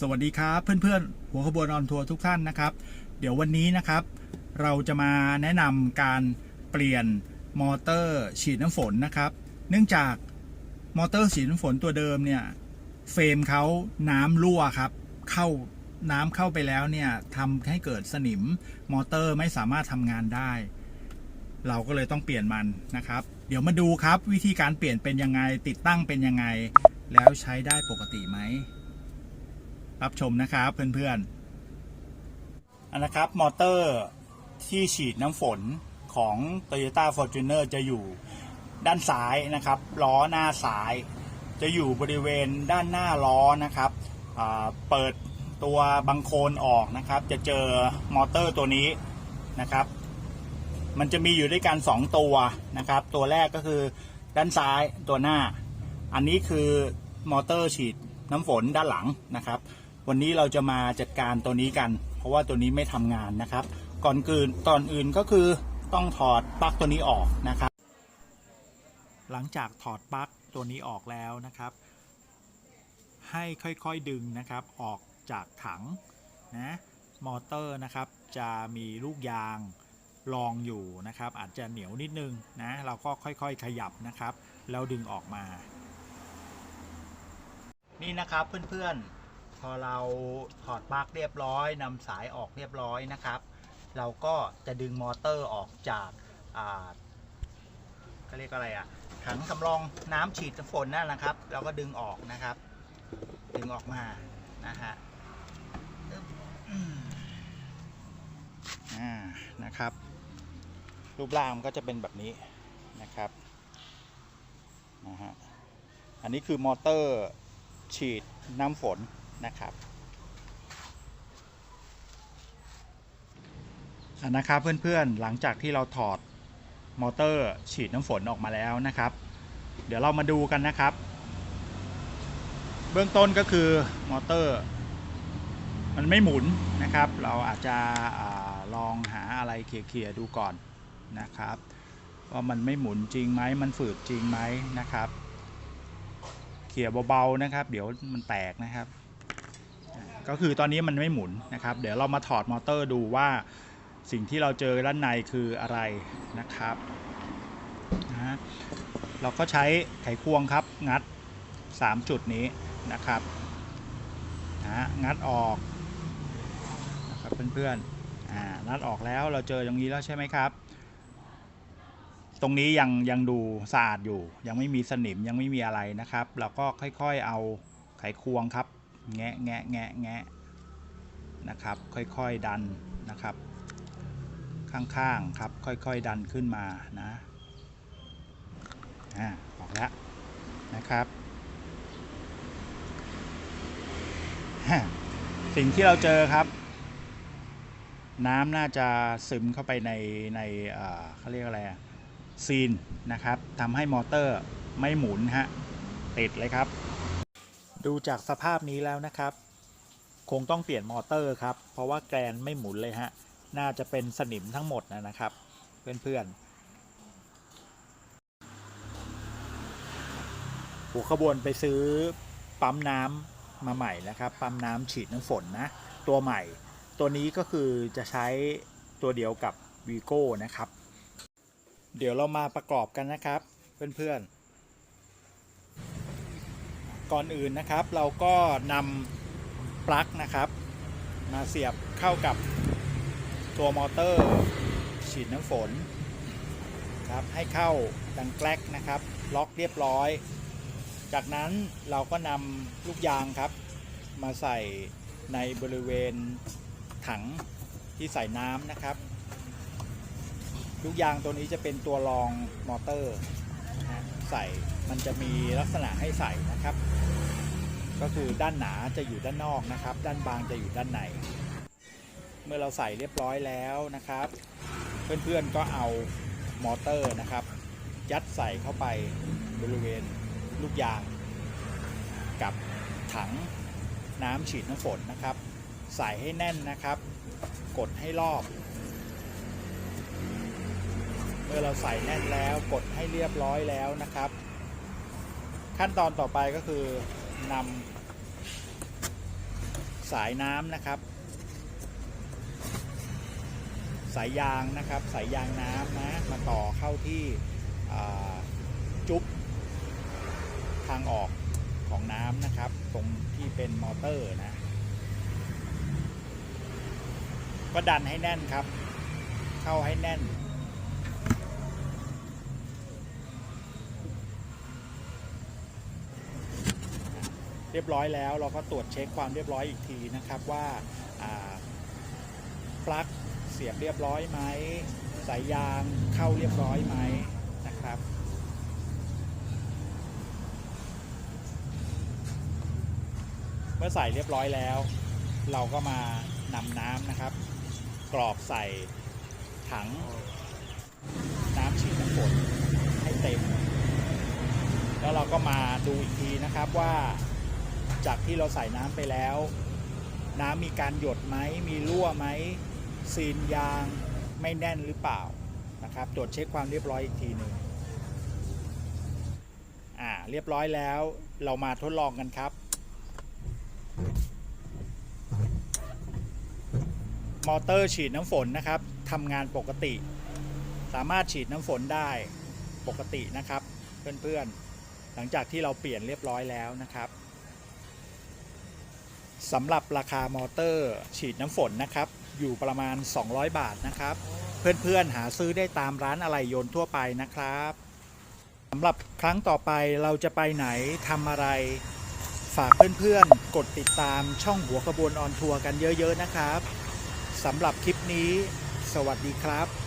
สวัสดีครับเพื่อนๆ หัวขบวนออนทัวร์ทุกท่านนะครับ เดี๋ยววันนี้นะครับ เราจะมาแนะนำการเปลี่ยนมอเตอร์ฉีดน้ำฝนนะครับ เนื่องจากมอเตอร์ฉีดน้ำฝนตัวเดิมเนี่ยเฟรมเขาน้ำรั่วครับ เข้าน้ำเข้าไปแล้วเนี่ยทำให้เกิดสนิมมอเตอร์ไม่สามารถทำงานได้ เราก็เลยต้องเปลี่ยนมันนะครับ เดี๋ยวมาดูครับวิธีการเปลี่ยนเป็นยังไงติดตั้งเป็นยังไง แล้วใช้ได้ปกติไหม รับชมนะครับเพื่อนๆอันนะครับมอเตอร์ที่ฉีดน้ำฝนของ Toyota Fortuner จะอยู่ด้านซ้ายนะครับ ล้อหน้าซ้าย จะอยู่บริเวณด้านหน้าล้อนะครับเปิดตัวบังโคลนออกนะครับ จะเจอมอเตอร์ตัวนี้นะครับ มันจะมีอยู่ด้วยกัน 2 ตัวนะครับ ตัวแรกก็คือด้านซ้ายตัวหน้า อันนี้คือมอเตอร์ฉีดน้ำฝนด้านหลังนะครับ วันนี้เราจะมาจัดการตัวนี้กัน เพราะว่าตัวนี้ไม่ทำงานนะครับ ก่อนอื่นตอนอื่นก็คือต้องถอดปลั๊กตัวนี้ออกนะครับ หลังจากถอดปลั๊กตัวนี้ออกแล้วนะครับ ให้ค่อยๆดึงนะครับออกจากถังนะมอเตอร์นะครับจะมีลูกยางรองอยู่นะครับ อาจจะเหนียวนิดนึงนะเราก็ค่อยๆขยับนะครับ แล้วดึงออกมา นี่นะครับเพื่อนๆพ อเราถอดปลั๊กเรียบร้อยนำสายออกเรียบร้อยนะครับ เราก็จะดึงมอเตอร์ออกจากอ่าเรียกอะไรอะถังสำรองน้ำฉีดฝนนั่นนะครับ เราก็ดึงออกนะครับ ดึงออกมานะฮะอ่านะครับ รูปร่างมันก็จะเป็นแบบนี้นะครับนะฮะอันนี้คือมอเตอร์ฉีดน้ำฝน นะครับอะนะครับเพื่อนๆหลังจากที่เราถอดมอเตอร์ฉีดน้ำฝนออกมาแล้วนะครับ เดี๋ยวเรามาดูกันนะครับ เบื้องต้นก็คือมอเตอร์ มันไม่หมุนนะครับ เราอาจจะอาลองหาอะไรเคลียร์ๆดูก่อนนะครับว่ามันไม่หมุนจริงไหมมันฝืดจริงไหมนะครับ เขี่ยเบาๆนะครับ เดี๋ยวมันแตกนะครับ ก็คือตอนนี้มันไม่หมุนนะครับ เดี๋ยวเรามาถอดมอเตอร์ดูว่าสิ่งที่เราเจอด้านในคืออะไรนะครับนะฮะเราก็ใช้ไขควงครับงัด 3 จุดนี้นะครับนะฮะงัดออกนะครับเพื่อนๆอ่างัดออกแล้วเราเจอตรงนี้แล้วใช่ไหมครับ ตรงนี้ยังยังดูสะอาดอยู่ ยังไม่มีสนิมยังไม่มีอะไรนะครับ เราก็ค่อยๆเอาไขควงครับ แงะแงะแงะแงะนะครับ ค่อยๆดันนะครับ ข้างๆครับ ค่อยๆดันขึ้นมานะอ่าออกแล้วนะครับสิ่งที่เราเจอครับ น้ำน่าจะซึมเข้าไปในในเขาเรียกอะไรซีนนะครับทำให้มอเตอร์ไม่หมุนฮะติดเลยครับ ดูจากสภาพนี้แล้วนะครับ คงต้องเปลี่ยนมอเตอร์ครับ เพราะว่าแกรนไม่หมุนเลยฮะ น่าจะเป็นสนิมทั้งหมดนะครับ เพื่อนๆหัวขบวนไปซื้อปั๊มน้ำมาใหม่นะครับ ปั๊มน้ำฉีดน้ำฝนนะ ตัวใหม่ ตัวนี้ก็คือจะใช้ตัวเดียวกับวีโก้นะครับ เดี๋ยวเรามาประกอบกันนะครับ เพื่อนๆ ก่อนอื่นนะครับ เราก็นำปลั๊กนะครับ มาเสียบเข้ากับตัวมอเตอร์ฉีดน้ำฝนครับให้เข้าดังแกลกนะครับ ล็อกเรียบร้อย จากนั้นเราก็นำลูกยางครับ มาใส่ในบริเวณถังที่ใส่น้ำนะครับลูกยางตัวนี้จะเป็นตัวรองมอเตอร์นะฮะใส่มันจะมีลักษณะให้ใส่นะครับ ก็คือด้านหนาจะอยู่ด้านนอกนะครับ ด้านบางจะอยู่ด้านใน เมื่อเราใส่เรียบร้อยแล้วนะครับ เพื่อนๆก็เอามอเตอร์นะครับ ยัดใส่เข้าไปบริเวณลูกยาง กับถังน้ำฉีดน้ำฝนนะครับ ใส่ให้แน่นนะครับ กดให้รอบ เมื่อเราใส่แน่นแล้วกดให้เรียบร้อยแล้วนะครับ ขั้นตอนต่อไปก็คือ นำสายน้ำนะครับ สายยางนะครับ สายยางน้ำนะมาต่อเข้าที่จุ๊บทางออกของน้ำนะครับ ตรงที่เป็นมอเตอร์นะ ก็ดันให้แน่นครับ เข้าให้แน่น เรียบร้อยแล้ว เราก็ตรวจเช็คความเรียบร้อยอีกทีนะครับว่าปลั๊กเสียบเรียบร้อยไหมสายยางเข้าเรียบร้อยไหมนะครับเมื่อใส่เรียบร้อยแล้ว เราก็มานำน้ำนะครับ กรอกใส่ถัง น้ำฉีดน้ำฝนให้เต็ม แล้วเราก็มาดูอีกทีนะครับว่า จากที่เราใส่น้ำไปแล้ว น้ำมีการหยดไหมมีรั่วไหมซีนยางไม่แน่นหรือเปล่านะครับตรวจเช็คความเรียบร้อยอีกทีหนึ่งอ่าเรียบร้อยแล้วเรามาทดลองกันครับ มอเตอร์ฉีดน้ำฝนนะครับทำงานปกติ สามารถฉีดน้ำฝนได้ปกตินะครับ เพื่อนๆหลังจากที่เราเปลี่ยนเรียบร้อยแล้วนะครับ สำหรับราคามอเตอร์ฉีดน้ำฝนนะครับ อยู่ประมาณ 200 บาทนะครับ เพื่อนๆหาซื้อได้ตามร้านอะไหล่ยนต์ทั่วไปนะครับสำหรับครั้งต่อไปเราจะไปไหนทำอะไร ฝากเพื่อนๆ กดติดตามช่องหัวขบวนออนทัวร์กันเยอะๆนะครับสำหรับคลิปนี้ สวัสดีครับ